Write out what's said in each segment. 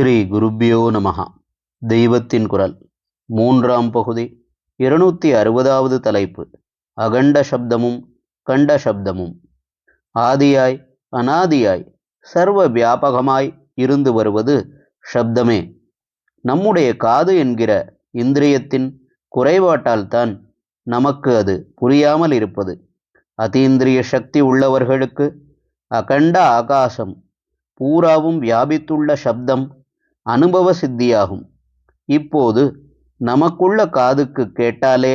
ஸ்ரீ குருப்பியோ நமஹா. தெய்வத்தின் குரல். மூன்றாம் பகுதி. இருநூத்தி அறுபதாவது தலைப்பு. அகண்ட சப்தமும் கண்ட சப்தமும். ஆதியாய் அனாதியாய் சர்வ வியாபகமாய் இருந்து வருவது சப்தமே. நம்முடைய காது என்கிற இந்திரியத்தின் குறைபாட்டால்தான் நமக்கு அது புரியாமல் இருப்பது. அதீந்திரிய சக்தி உள்ளவர்களுக்கு அகண்ட ஆகாசம் பூராவும் வியாபித்துள்ள சப்தம் அனுபவ சித்தியாகும். இப்போது நமக்குள்ள காதுக்கு கேட்டாலே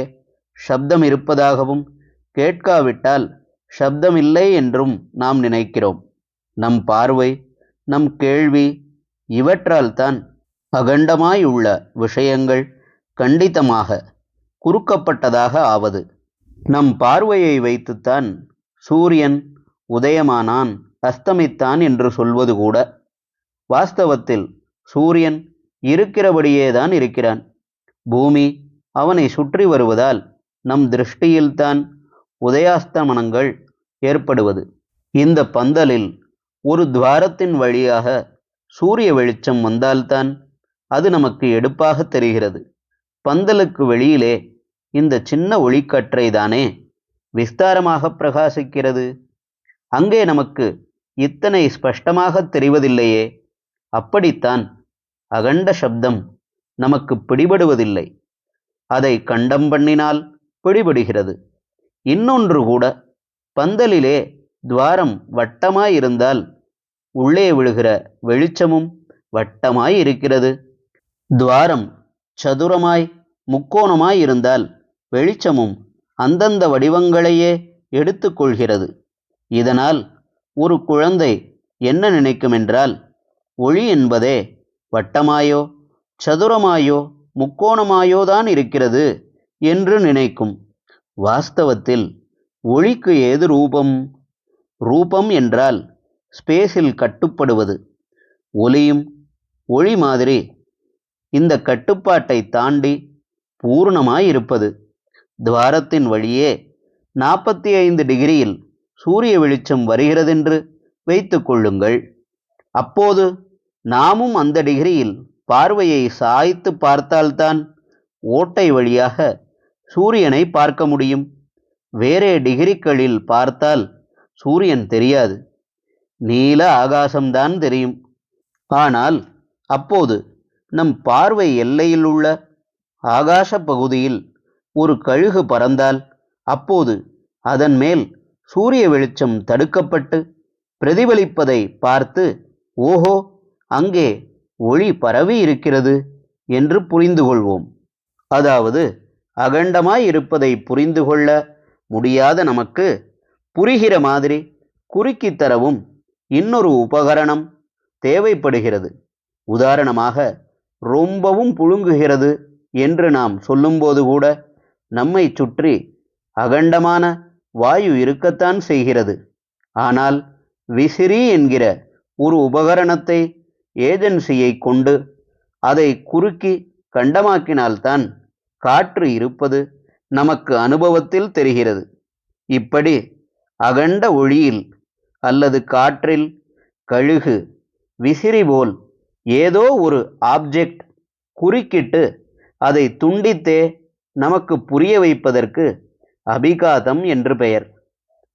சப்தம் இருப்பதாகவும் கேட்காவிட்டால் சப்தம் இல்லை என்றும் நாம் நினைக்கிறோம். நம் பார்வை நம் கேள்வி இவற்றால்தான் அகண்டமாய் உள்ள விஷயங்கள் கண்டித்தமாக குறுக்கப்பட்டதாக ஆவது. நம் பார்வையை வைத்துத்தான் சூரியன் உதயமானான் அஸ்தமித்தான் என்று சொல்வது கூட வாஸ்தவத்தில் சூரியன் இருக்கிறபடியேதான் இருக்கிறான். பூமி அவனை சுற்றி வருவதால் நம் திருஷ்டியில்தான் உதயாஸ்தமனங்கள் ஏற்படுவது. இந்த பந்தலில் ஒரு துவாரத்தின் வழியாக சூரிய வெளிச்சம் வந்தால்தான் அது நமக்கு எடுப்பாக தெரிகிறது. பந்தலுக்கு வெளியிலே இந்த சின்ன ஒளிக்கற்றை தானே விஸ்தாரமாக பிரகாசிக்கிறது? அங்கே நமக்கு இத்தனை ஸ்பஷ்டமாக தெரிவதில்லையே. அப்படித்தான் அகண்ட சப்தம் நமக்கு பிடிபடுவதில்லை. அதை கண்டம் பண்ணினால் பிடிபடுகிறது. இன்னொன்று கூட பந்தலிலே துவாரம் வட்டமாயிருந்தால் உள்ளே விழுகிற வெளிச்சமும் வட்டமாய் இருக்கிறது துவாரம் சதுரமாய் முக்கோணமாய் இருந்தால் வெளிச்சமும் அந்தந்த வடிவங்களையே எடுத்துக்கொள்கிறது. இதனால் ஒரு குழந்தை என்ன நினைக்குமென்றால் ஒளி என்பதே வட்டமாயோ சதுரமாயோ முக்கோணமாயோதான் இருக்கிறது என்று நினைக்கும். வாஸ்தவத்தில் ஒளிக்கு ஏது ரூபம்? ரூபம் என்றால் ஸ்பேஸில் கட்டுப்படுவது. ஒலியும் ஒளி மாதிரி இந்த கட்டுப்பாட்டை தாண்டி பூர்ணமாயிருப்பது. துவாரத்தின் வழியே நாற்பத்தி ஐந்து டிகிரியில் சூரிய வெளிச்சம் வருகிறதென்று வைத்து கொள்ளுங்கள். அப்போது நாமும் அந்த டிகிரியில் பார்வையை சாய்த்து பார்த்தால்தான் ஓட்டை வழியாக சூரியனை பார்க்க முடியும். வேறே டிகிரிகளில் பார்த்தால் சூரியன் தெரியாது. நீல ஆகாசம்தான் தெரியும். ஆனால் அப்போது நம் பார்வை எல்லையில் உள்ள ஆகாச பகுதியில் ஒரு கழுகு பறந்தால் அப்போது அதன் மேல் சூரிய வெளிச்சம் தடுக்கப்பட்டு பிரதிபலிப்பதை பார்த்து ஓஹோ அங்கே ஒளி பரவி இருக்கிறது என்று புரிந்து கொள்வோம் அதாவது அகண்டமாய் இருப்பதை புரிந்து கொள்ள முடியாத நமக்கு புரிகிற மாதிரி குறுக்கி தரவும் இன்னொரு உபகரணம் தேவைப்படுகிறது. உதாரணமாக ரொம்பவும் புழுங்குகிறது என்று நாம் சொல்லும்போது கூட நம்மை சுற்றி அகண்டமான வாயு இருக்கத்தான் செய்கிறது. ஆனால் விசிறி என்கிற ஒரு உபகரணத்தை ஏஜென்சியை கொண்டு அதை குறுக்கி கண்டமாக்கினால்தான் காற்று இருப்பது நமக்கு அனுபவத்தில் தெரிகிறது. இப்படி அகண்ட ஒளியில் அல்லது காற்றில் கழுகு விசிறி போல் ஏதோ ஒரு ஆப்ஜெக்ட் குறுக்கிட்டு அதை துண்டித்தே நமக்கு புரிய வைப்பதற்கு அபிகாதம் என்று பெயர்.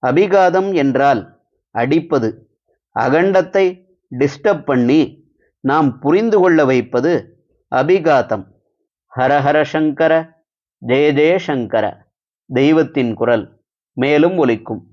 அபிகாதம் என்றால் அடிப்பது அகண்டத்தை டிஸ்டர்ப் பண்ணி நாம் புரிந்து கொள்ள வைப்பது அபிகாதம். ஹரஹர சங்கர ஜெய ஜெய சங்கர தெய்வத்தின் குரல் மேலும் ஒலிக்கும்.